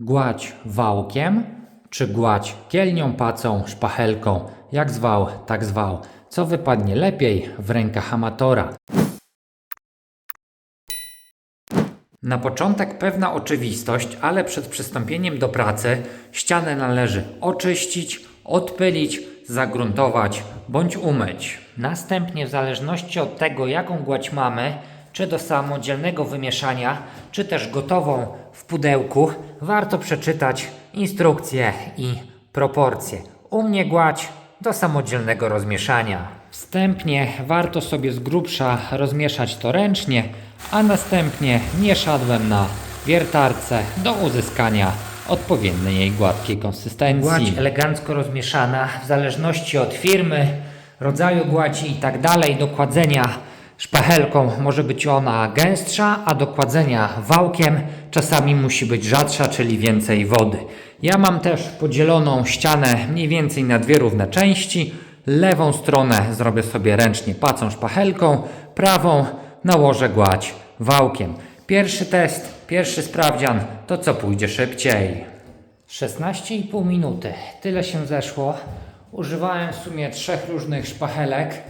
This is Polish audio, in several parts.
Gładź wałkiem, czy gładź kielnią, pacą, szpachelką, jak zwał, tak zwał. Co wypadnie lepiej w rękach amatora? Na początek pewna oczywistość, ale przed przystąpieniem do pracy ścianę należy oczyścić, odpylić, zagruntować bądź umyć. Następnie, w zależności od tego, jaką gładź mamy, czy do samodzielnego wymieszania, czy też gotową w pudełku, warto przeczytać instrukcje i proporcje. U mnie gładź do samodzielnego rozmieszania. Wstępnie warto sobie z grubsza rozmieszać to ręcznie, a następnie mieszadłem na wiertarce do uzyskania odpowiedniej jej gładkiej konsystencji. Gładź elegancko rozmieszana w zależności od firmy, rodzaju gładzi i tak dalej do kładzenia szpachelką może być ona gęstsza, a do kładzenia wałkiem czasami musi być rzadsza, czyli więcej wody. Ja mam też podzieloną ścianę mniej więcej na dwie równe części. Lewą stronę zrobię sobie ręcznie pacą szpachelką, prawą nałożę gładź wałkiem. Pierwszy test, pierwszy sprawdzian, to co pójdzie szybciej. 16,5 minuty. Tyle się zeszło. Używałem w sumie trzech różnych szpachelek.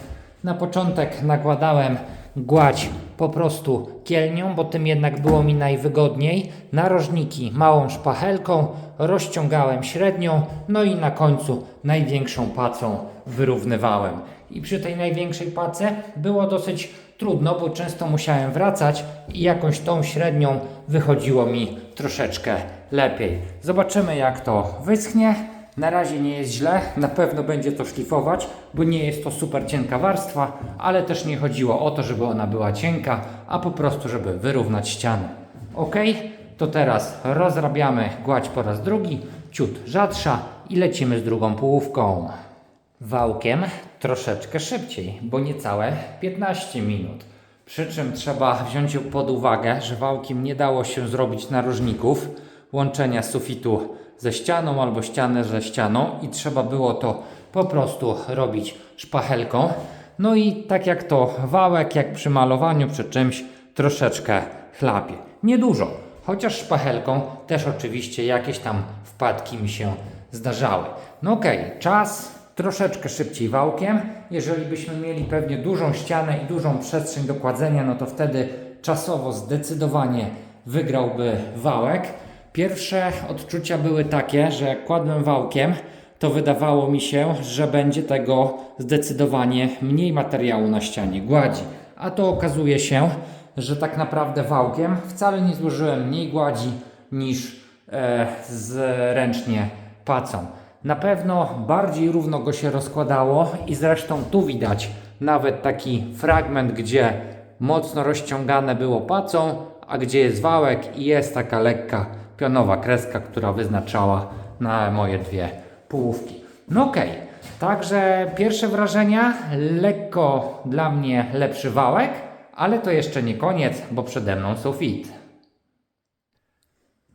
Na początek nakładałem gładź po prostu kielnią, bo tym jednak było mi najwygodniej. Narożniki małą szpachelką, rozciągałem średnią, no i na końcu największą pacą wyrównywałem. I przy tej największej pace było dosyć trudno, bo często musiałem wracać i jakąś tą średnią wychodziło mi troszeczkę lepiej. Zobaczymy jak to wyschnie. Na razie nie jest źle, na pewno będzie to szlifować, bo nie jest to super cienka warstwa, ale też nie chodziło o to, żeby ona była cienka, a po prostu, żeby wyrównać ścianę. Ok, to teraz rozrabiamy gładź po raz drugi, ciut rzadsza i lecimy z drugą połówką. Wałkiem troszeczkę szybciej, bo niecałe 15 minut. Przy czym trzeba wziąć pod uwagę, że wałkiem nie dało się zrobić narożników, łączenia sufitu ze ścianą albo ścianę ze ścianą i trzeba było to po prostu robić szpachelką. No i tak jak to wałek, jak przy malowaniu, przy czymś troszeczkę chlapie. Niedużo, chociaż szpachelką też oczywiście jakieś tam wpadki mi się zdarzały. No okej, czas troszeczkę szybciej wałkiem. Jeżeli byśmy mieli pewnie dużą ścianę i dużą przestrzeń do kładzenia, no to wtedy czasowo zdecydowanie wygrałby wałek. Pierwsze odczucia były takie, że jak kładłem wałkiem, to wydawało mi się, że będzie tego zdecydowanie mniej materiału na ścianie gładzi. A to okazuje się, że tak naprawdę wałkiem wcale nie złożyłem mniej gładzi niż e, zręcznie pacą. Na pewno bardziej równo go się rozkładało i zresztą tu widać nawet taki fragment, gdzie mocno rozciągane było pacą, a gdzie jest wałek i jest taka lekka pionowa kreska, która wyznaczała na moje dwie połówki. No okej, także pierwsze wrażenia, lekko dla mnie lepszy wałek, ale to jeszcze nie koniec, bo przede mną sufit.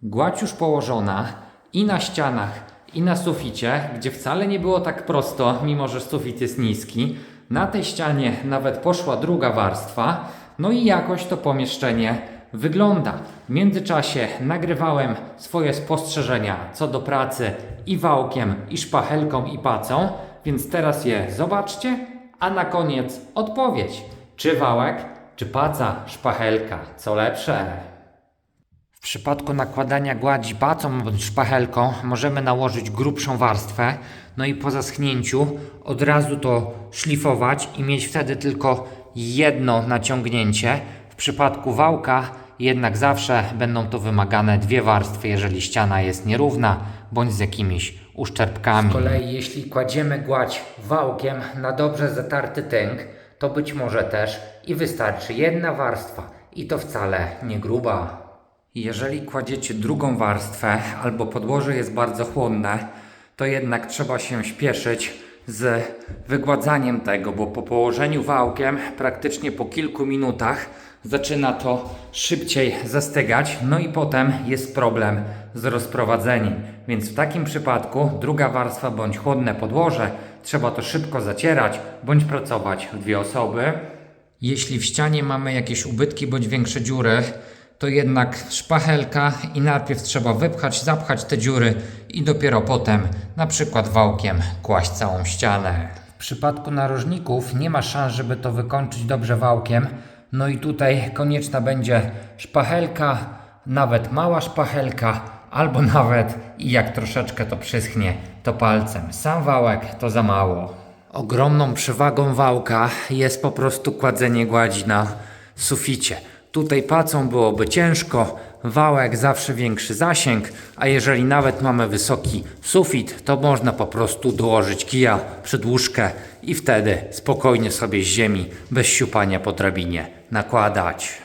Gładź już położona i na ścianach, i na suficie, gdzie wcale nie było tak prosto, mimo że sufit jest niski. Na tej ścianie nawet poszła druga warstwa, no i jakoś to pomieszczenie wygląda. W międzyczasie nagrywałem swoje spostrzeżenia co do pracy i wałkiem, i szpachelką, i pacą, więc teraz je zobaczcie, a na koniec odpowiedź. Czy wałek, czy paca, szpachelka, co lepsze? W przypadku nakładania gładzi pacą bądź szpachelką możemy nałożyć grubszą warstwę, no i po zaschnięciu od razu to szlifować i mieć wtedy tylko jedno naciągnięcie. W przypadku wałka jednak zawsze będą to wymagane dwie warstwy, jeżeli ściana jest nierówna bądź z jakimiś uszczerbkami. Z kolei jeśli kładziemy gładź wałkiem na dobrze zatarty tynk, to być może też i wystarczy jedna warstwa i to wcale nie gruba. Jeżeli kładziecie drugą warstwę albo podłoże jest bardzo chłonne, to jednak trzeba się śpieszyć z wygładzaniem tego, bo po położeniu wałkiem praktycznie po kilku minutach zaczyna to szybciej zastygać, no i potem jest problem z rozprowadzeniem. Więc w takim przypadku druga warstwa bądź chłodne podłoże trzeba to szybko zacierać bądź pracować w dwie osoby. Jeśli w ścianie mamy jakieś ubytki bądź większe dziury, to jednak szpachelka i najpierw trzeba wypchać, zapchać te dziury i dopiero potem na przykład wałkiem kłaść całą ścianę. W przypadku narożników nie ma szans, żeby to wykończyć dobrze wałkiem. No i tutaj konieczna będzie szpachelka, nawet mała szpachelka, albo nawet i jak troszeczkę to przyschnie, to palcem. Sam wałek to za mało. Ogromną przewagą wałka jest po prostu kładzenie gładzi na suficie. Tutaj pacą byłoby ciężko, wałek zawsze większy zasięg, a jeżeli nawet mamy wysoki sufit, to można po prostu dołożyć kija przed łóżkę i wtedy spokojnie sobie z ziemi, bez siupania po drabinie, nakładać.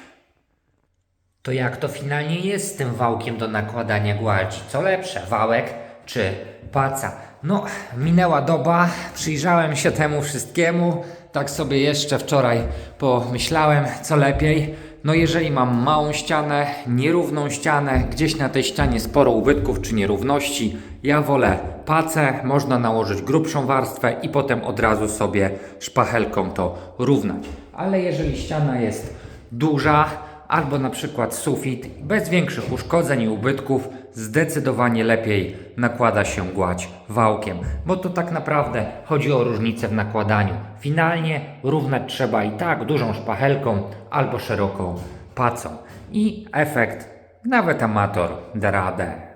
To jak to finalnie jest z tym wałkiem do nakładania gładzi? Co lepsze, wałek czy paca? No, minęła doba, przyjrzałem się temu wszystkiemu, tak sobie jeszcze wczoraj pomyślałem, co lepiej. No jeżeli mam małą ścianę, nierówną ścianę, gdzieś na tej ścianie sporo ubytków czy nierówności, ja wolę pacę, można nałożyć grubszą warstwę i potem od razu sobie szpachelką to równać. Ale jeżeli ściana jest duża, albo na przykład sufit, bez większych uszkodzeń i ubytków, zdecydowanie lepiej nakłada się gładź wałkiem, bo to tak naprawdę chodzi o różnicę w nakładaniu. Finalnie równać trzeba i tak dużą szpachelką albo szeroką pacą. I efekt nawet amator da radę.